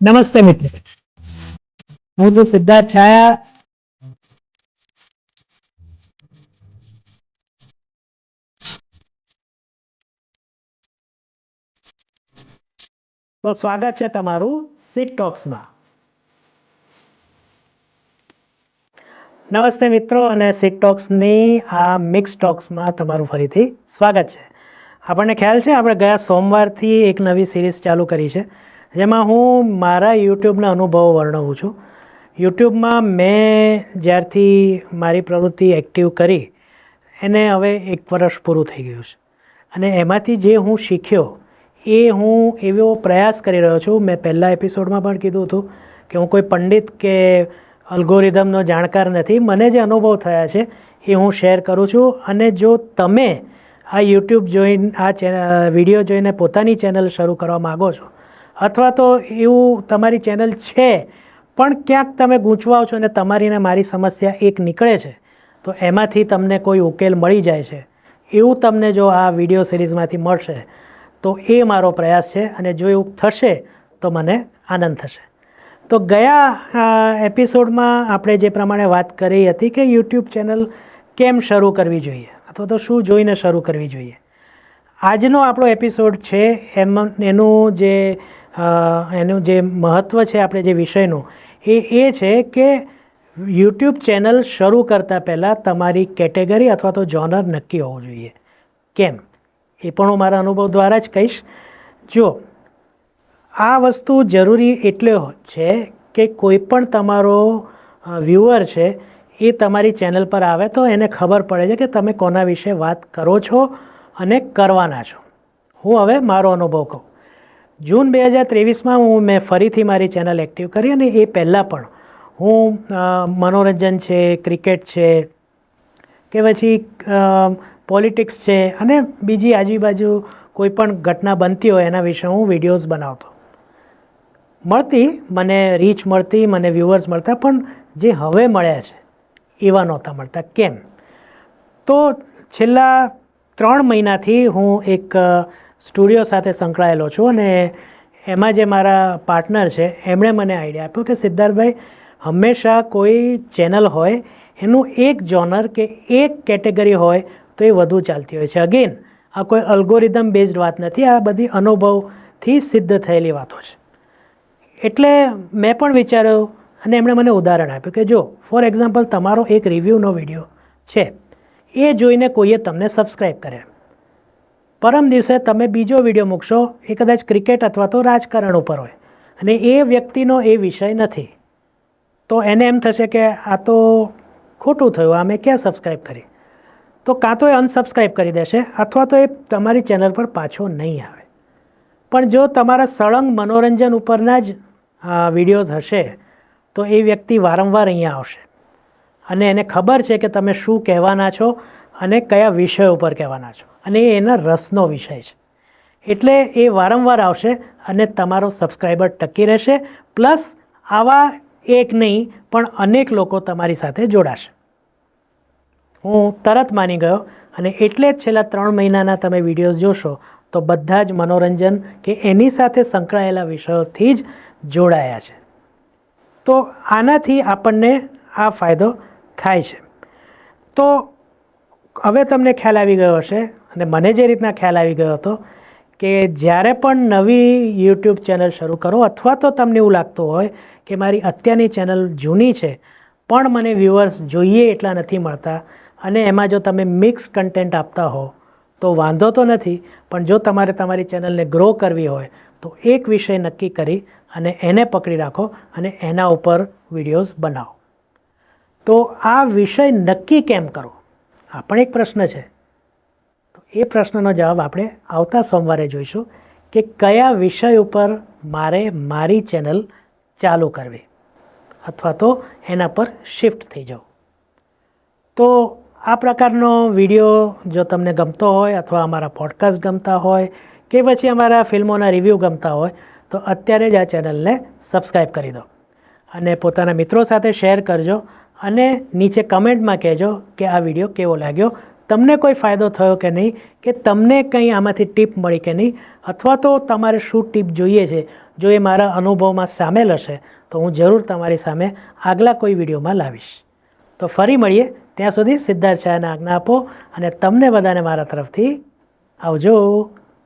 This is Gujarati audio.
નમસ્તે મિત્રો. હું તો સિદ્ધાર્થ છાયા. તો સ્વાગત છે તમારું સિટ ટોક્સમાં નમસ્તે મિત્રો અને સિટ ટોક્સની આ મિક્સ ટોક્સમાં તમારું ફરીથી સ્વાગત છે. આપણને ખ્યાલ છે, આપણે ગયા સોમવારથી એક નવી સિરીઝ ચાલુ કરી છે. જેમાં હું મારા યુટ્યુબના અનુભવો વર્ણવું છું. યુટ્યુબમાં મેં જ્યારથી મારી પ્રવૃત્તિ એક્ટિવ કરી, એને હવે એક વર્ષ પૂરું થઈ ગયું છે. અને એમાંથી જે હું શીખ્યો, એ હું એવો પ્રયાસ કરી રહ્યો છું. મેં પહેલાં એપિસોડમાં પણ કીધું હતું કે હું કોઈ પંડિત કે અલ્ગોરિધમનો જાણકાર નથી. મને જે અનુભવ થયા છે, એ હું શેર કરું છું. અને જો તમે આ યુટ્યુબ જોઈને, આ ચેનલ વીડિયો જોઈને પોતાની ચેનલ શરૂ કરવા માગો છો અથવા તો એવું તમારી ચેનલ છે, પણ ક્યાંક તમે ગૂંચવાઓ છો અને તમારી ને મારી સમસ્યા એક નીકળે છે, તો એમાંથી તમને કોઈ ઉકેલ મળી જાય છે. એવું તમને જો આ વીડિયો સિરીઝમાંથી મળશે, તો એ મારો પ્રયાસ છે અને જો એવું થશે, તો મને આનંદ થશે. તો ગયા એપિસોડમાં આપણે જે પ્રમાણે વાત કરી હતી કે યુટ્યુબ ચેનલ કેમ શરૂ કરવી જોઈએ, અથવા તો શું જોઈને શરૂ કરવી જોઈએ. આજનો આપણો એપિસોડ છે, એમ, એનું જે એનું જે મહત્ત્વ છે આપણે જે વિષયનું, એ એ છે કે યુટ્યુબ ચેનલ શરૂ કરતાં પહેલાં તમારી કેટેગરી અથવા તો જોનર નક્કી હોવું જોઈએ. કેમ? એ પણ હું મારા અનુભવ દ્વારા જ કહીશ. જો, આ વસ્તુ જરૂરી એટલે છે કે કોઈ પણ તમારો વ્યૂઅર છે, એ તમારી ચેનલ પર આવે તો એને ખબર પડે છે કે તમે કોના વિશે વાત કરો છો અને કરવાના છો. હું હવે મારો અનુભવ કહું. જૂન બે હજાર ત્રેવીસમાં હું મેં ફરીથી મારી ચેનલ એક્ટિવ કરી અને એ પહેલાં પણ હું મનોરંજન છે, ક્રિકેટ છે કે પછી પોલિટિક્સ છે અને બીજી આજુબાજુ કોઈ પણ ઘટના બનતી હોય એના વિશે હું વિડીયોઝ બનાવતો. મળતી, મને રીચ મળતી, મને વ્યૂવર્સ મળતા, પણ જે હવે મળ્યા છે, એવા નહોતા મળતા. કેમ? તો છેલ્લા ત્રણ મહિનાથી હું એક સ્ટુડિયો સાથે સંકળાયેલો છું અને એમાં જે મારા પાર્ટનર છે, એમણે મને આઈડિયા આપ્યો કે સિદ્ધાર્થભાઈ, હંમેશા કોઈ ચેનલ હોય, એનું એક જોનર કે એક કેટેગરી હોય, તો એ વધુ ચાલતી હોય છે. અગેન આ કોઈ અલ્ગોરિધમ બેઝડ વાત નથી, આ બધી અનુભવથી સિદ્ધ થયેલી વાતો છે. એટલે મેં પણ વિચાર્યું અને એમણે મને ઉદાહરણ આપ્યું કે જો ફોર એક્ઝામ્પલ તમારો એક રિવ્યૂનો વીડિયો છે, એ જોઈને કોઈએ તમને સબસ્ક્રાઈબ કર્યા. પરમ દિવસે તમે બીજો વીડિયો મૂકશો એ કદાચ ક્રિકેટ અથવા તો રાજકારણ ઉપર હોય. અને એ વ્યક્તિનો એ વિષય નથી. તો એને એમ થશે કે આ તો ખોટું થયું, આ મેં ક્યાં સબસ્ક્રાઈબ કરી? તો કાં તો એ અનસબસ્ક્રાઈબ કરી દેશે અથવા તો એ તમારી ચેનલ પર પાછો નહીં આવે. પણ જો તમારા સળંગ મનોરંજન ઉપરના જ વિડીયોઝ હશે, તો એ વ્યક્તિ વારંવાર અહીંયા આવશે. અને એને ખબર છે કે તમે શું કહેવાના છો અને કયા વિષય ઉપર કહેવાના છો? અને એ એના રસનો વિષય છે. એટલે એ વારંવાર આવશે અને તમારો સબસ્ક્રાઈબર ટકી રહેશે. પ્લસ આવા એક નહીં, પણ અનેક લોકો તમારી સાથે જોડાશે. હું તરત માની ગયો અને એટલે જ છેલ્લા ત્રણ મહિનાના તમે વિડીયોઝ જોશો, તો બધા જ મનોરંજન કે એની સાથે સંકળાયેલા વિષયોથી જ જોડાયા છે. તો આનાથી આપણને આ ફાયદો થાય છે. તો હવે તમને ખ્યાલ આવી ગયો હશે અને મને જે રીતના ખ્યાલ આવી ગયો હતો કે જ્યારે પણ નવી યુટ્યુબ ચેનલ શરૂ કરો અથવા તો તમને એવું લાગતું હોય કે મારી અત્યારની ચેનલ જૂની છે, પણ મને વ્યૂઅર્સ જોઈએ એટલા નથી મળતા અને એમાં જો તમે મિક્સ કન્ટેન્ટ આપતા હો, તો વાંધો તો નથી, પણ જો તમારે તમારી ચેનલને ગ્રો કરવી હોય, તો એક વિષય નક્કી કરી અને એને પકડી રાખો અને એના ઉપર વિડીયોઝ બનાવો. તો આ વિષય નક્કી કેમ કરો? આ પણ એક પ્રશ્ન છે. તો એ પ્રશ્નનો જવાબ આપણે આવતા સોમવારે જોઈશું કે કયા વિષય ઉપર મારે મારી ચેનલ ચાલુ કરવી અથવા તો એના પર શિફ્ટ થઈ જાઉં તો આ પ્રકારનો વીડિયો જો તમને ગમતો હોય અથવા અમારા પોડકાસ્ટ ગમતા હોય કે પછી અમારા ફિલ્મોના રિવ્યૂ ગમતા હોય તો અત્યારે જ આ ચેનલને સબસ્ક્રાઈબ કરી દો. અને પોતાના મિત્રો સાથે શેર કરજો અને નીચે કમેન્ટમાં કહેજો કે આ વીડિયો કેવો લાગ્યો. તમને કોઈ ફાયદો થયો કે નહીં? કે તમને કંઈ આમાંથી ટીપ મળી કે નહીં? અથવા તો તમારે શું ટીપ જોઈએ છે? જો એ મારા અનુભવમાં સામેલ હશે, તો હું જરૂર તમારી સામે આગલા કોઈ વિડીયોમાં લાવીશ. તો ફરી મળીએ. ત્યાં સુધી સિદ્ધાર્થ શાહને આજ્ઞા આપો અને તમને બધાને મારા તરફથી આવજો.